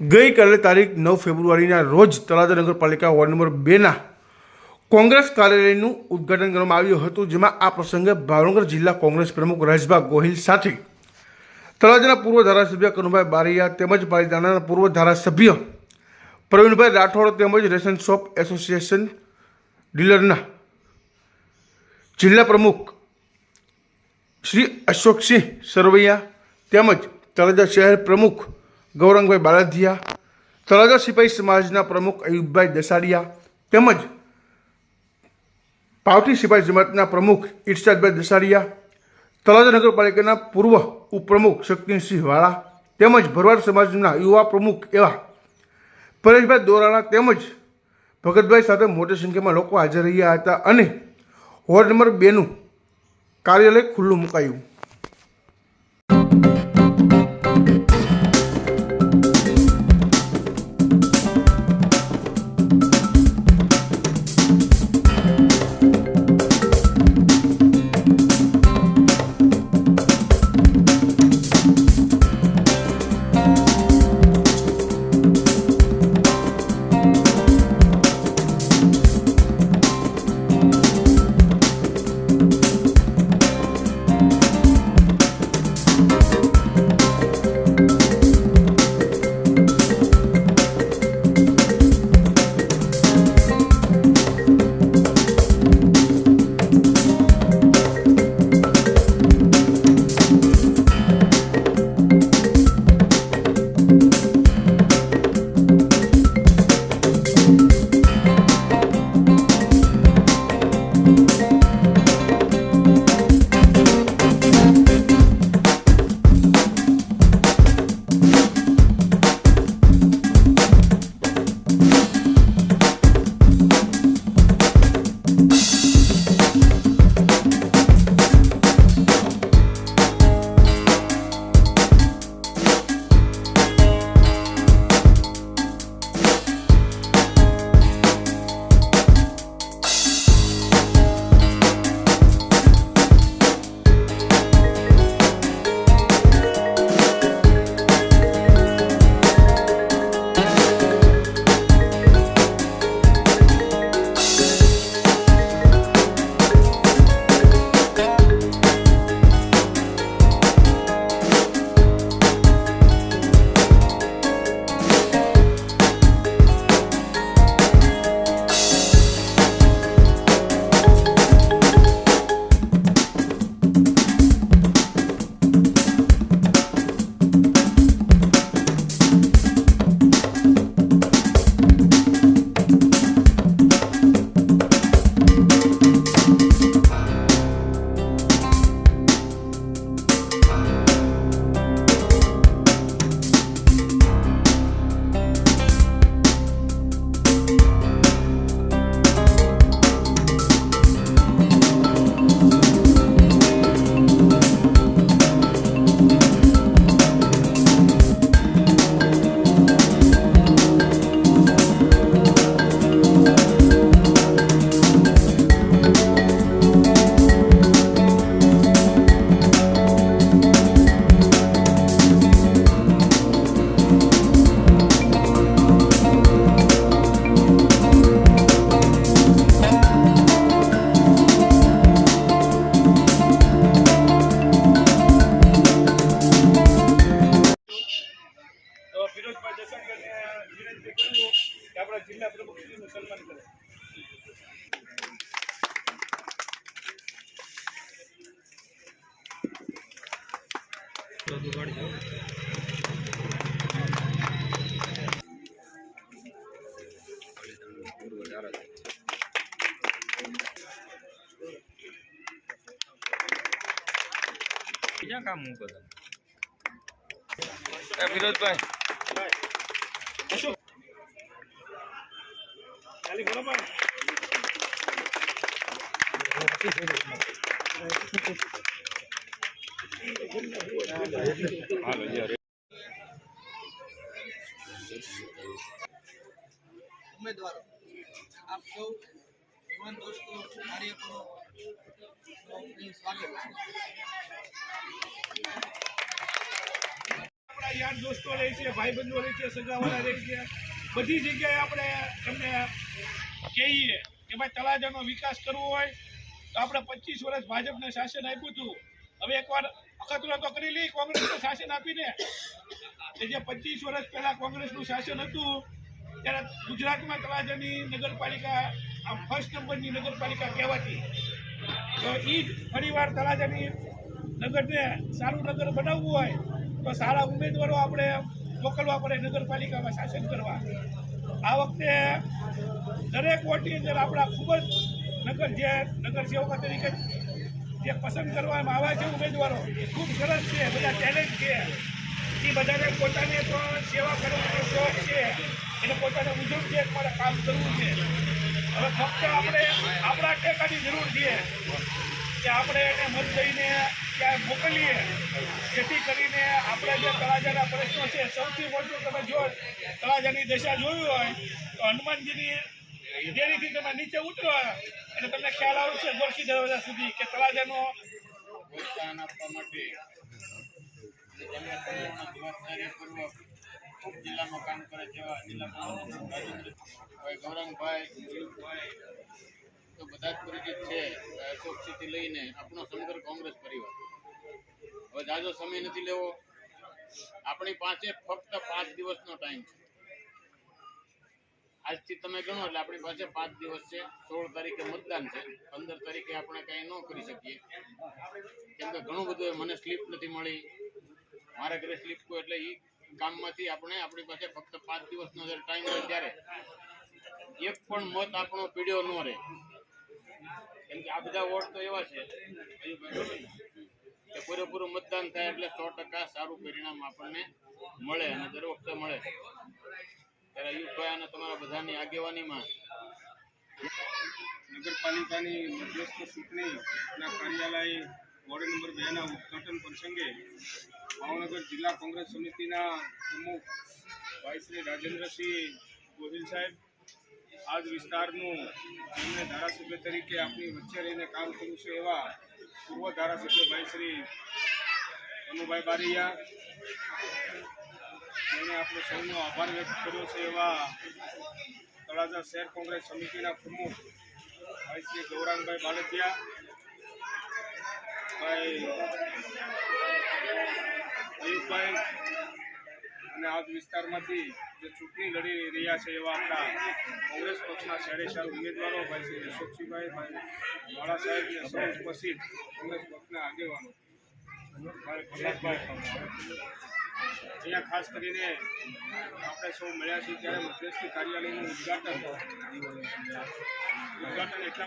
ગઈકાલે તારીખ નવ ફેબ્રુઆરીના રોજ તળાજા નગરપાલિકા વોર્ડ નંબર બેના કોંગ્રેસ કાર્યાલયનું ઉદ્ઘાટન કરવામાં આવ્યું હતું, જેમાં આ પ્રસંગે ભાવનગર જિલ્લા કોંગ્રેસ પ્રમુખ રાજભા ગોહિલ સાથે તળાજાના પૂર્વ ધારાસભ્ય કનુભાઈ બારિયા તેમજ પાલિતાણાના પૂર્વ ધારાસભ્ય પ્રવીણભાઈ રાઠોડ તેમજ રેશન શોપ એસોસિએશન ડીલરના જિલ્લા પ્રમુખ શ્રી અશોકસિંહ સરવૈયા તેમજ તળાજા શહેર પ્રમુખ ગૌરંગભાઈ બાળાધિયા તળાજા સિપાહી સમાજના પ્રમુખ અયુબભાઈ દસાડિયા તેમજ પાવટી સિપાઈ સમાજના પ્રમુખ ઇરશાદભાઈ દસાડિયા તળાજા નગરપાલિકાના પૂર્વ ઉપપ્રમુખ શક્તિસિંહ વાળા, તેમજ ભરવાડ સમાજના યુવા પ્રમુખ એવા પરેશભાઈ દોરાણા તેમજ ભગતભાઈ સાથે મોટી સંખ્યામાં લોકો હાજર રહ્યા હતા અને વોર્ડ નંબર બેનું કાર્યાલય ખુલ્લું મુકાયું. ક્યાં કામ મૂકો તમે? બરાબર ઉમેદવારો આપ સૌ યુવાન દોસ્તો કાર્યકરો આપણા યાર દોસ્તો રહે છે, ભાઈબંધો રહે છે સગાવાળા રહે છે. બધી જગ્યાએ આપણે એમને કહીએ કે ભાઈ તળાજાનો વિકાસ કરવો હોય તો આપણે પચીસ વર્ષ ભાજપને શાસન આપ્યું હતું. હવે એકવાર અખતરો તો કરી લઈ, કોંગ્રેસને શાસન આપીને. જે પચીસ વર્ષ પહેલા કોંગ્રેસનું શાસન હતું, ત્યારે ગુજરાતમાં તળાજાની નગરપાલિકા આ ફર્સ્ટ નંબરની નગરપાલિકા કહેવાતી. તો એ જ ફરીવાર તળાજાની નગરને સારું નગર બનાવવું હોય, તો સારા ઉમેદવારો આપણે મોકલવા પડે નગરપાલિકામાં શાસન કરવા. આ વખતે દરેક વોટની અંદર આપણા ખૂબ જ નગર જે નગર સેવકો તરીકે જે પસંદ કરવામાં આવ્યા છે ઉમેદવારો એ ખૂબ સરસ છે, બધા ટેલેન્ટ છે. એ બધાને પોતાને પણ સેવા કરવાનો શોખ છે. એને પોતાને ઉજવ છે મારે કામ કરવું છે. હવે ફક્ત આપણે આપણા ટેકાની જરૂર છે કે આપણે એને મત દઈને ત્યાં મોકલીએ. જેથી કરીને આપણે જે તળાજાના પ્રશ્નો છે, સૌથી મોટું તમે જો તળાજાની દશા જોયું હોય, તો હનુમાનજીની ડેરીથી તમે નીચે ઉતરો અને તમને ખ્યાલ આવશે ગોરખી દરવાજા સુધી કે તળાજાનો જિલ્લામાં કામ કરે તેવા જિલ્લા રાજેન્દ્રભાઈ ગૌરંગભાઈ જીવભાઈ તો બધા જ પરિચિત છે. અશોકસિંહથી લઈને આપણો સમગ્ર કોંગ્રેસ પરિવાર. હવે જાજો સમય નથી લેવો. આપણી પાસે ફક્ત પાંચ દિવસનો ટાઈમ છે. આજથી તમે ગણો એટલે આપણી પાસે પાંચ દિવસ છે. સોળ તારીખે મતદાન છે. પંદર તારીખે આપણે કંઈ ન કરી શકીએ. કેમ કે ઘણું બધું મને સ્લીપ નથી મળી. મારા ઘરે સ્લીપ એટલે એ કામમાંથી આપણે આપણી પાસે ફક્ત પાંચ દિવસનો જ્યારે ટાઈમ હોય ત્યારે. એક પણ મત આપણો પીડ્યો ન રહે. કેમ કે આ બધા વોટ તો એવા છે. કે પૂરેપૂરું મતદાન થાય એટલે સો ટકા સારું પરિણામ આપણને મળે અને દર વખતે મળે. ત્યારે યુગભાઈ અને તમારા બધાની આગેવાનીમાં નગરપાલિકાની મધ્યસ્થ ચૂંટણીના કાર્યાલય વોર્ડ નંબર બેના ઉદ્ઘાટન પ્રસંગે ભાવનગર જિલ્લા કોંગ્રેસ સમિતિના પ્રમુખ ભાઈ શ્રી રાજેન્દ્રસિંહ ગોહિલ સાહેબ આ જ વિસ્તારનું જેમણે ધારાસભ્ય તરીકે આપણી વચ્ચે રહીને કામ કર્યું છે એવા પૂર્વ ધારાસભ્ય ભાઈ શ્રી અનુભાઈ બારૈયા. જેણે આપણે સૌનો આભાર વ્યક્ત કર્યો છે એવા તળાજા શહેર કોંગ્રેસ સમિતિના પ્રમુખ ભાઈ શ્રી ગૌરાંગભાઈ બાલતિયા ભાઈ અયુબભાઈ અને આ વિસ્તારમાંથી જે ચૂંટણી લડી રહ્યા છે એવા આપણા કોંગ્રેસ પક્ષના શહેરી ઉમેદવારો ભાઈ શ્રી અશોકસિંહભાઈ ભાઈ વાળા સાહેબ અને સૌ ઉપસ્થિત કોંગ્રેસ પક્ષના આગેવાનો. અહીંયા ખાસ કરીને આપણે સૌ મળ્યા છીએ ત્યારે મધ્યસ્થી કાર્યાલયનું ઉદ્ઘાટન. ઉદઘાટન એટલા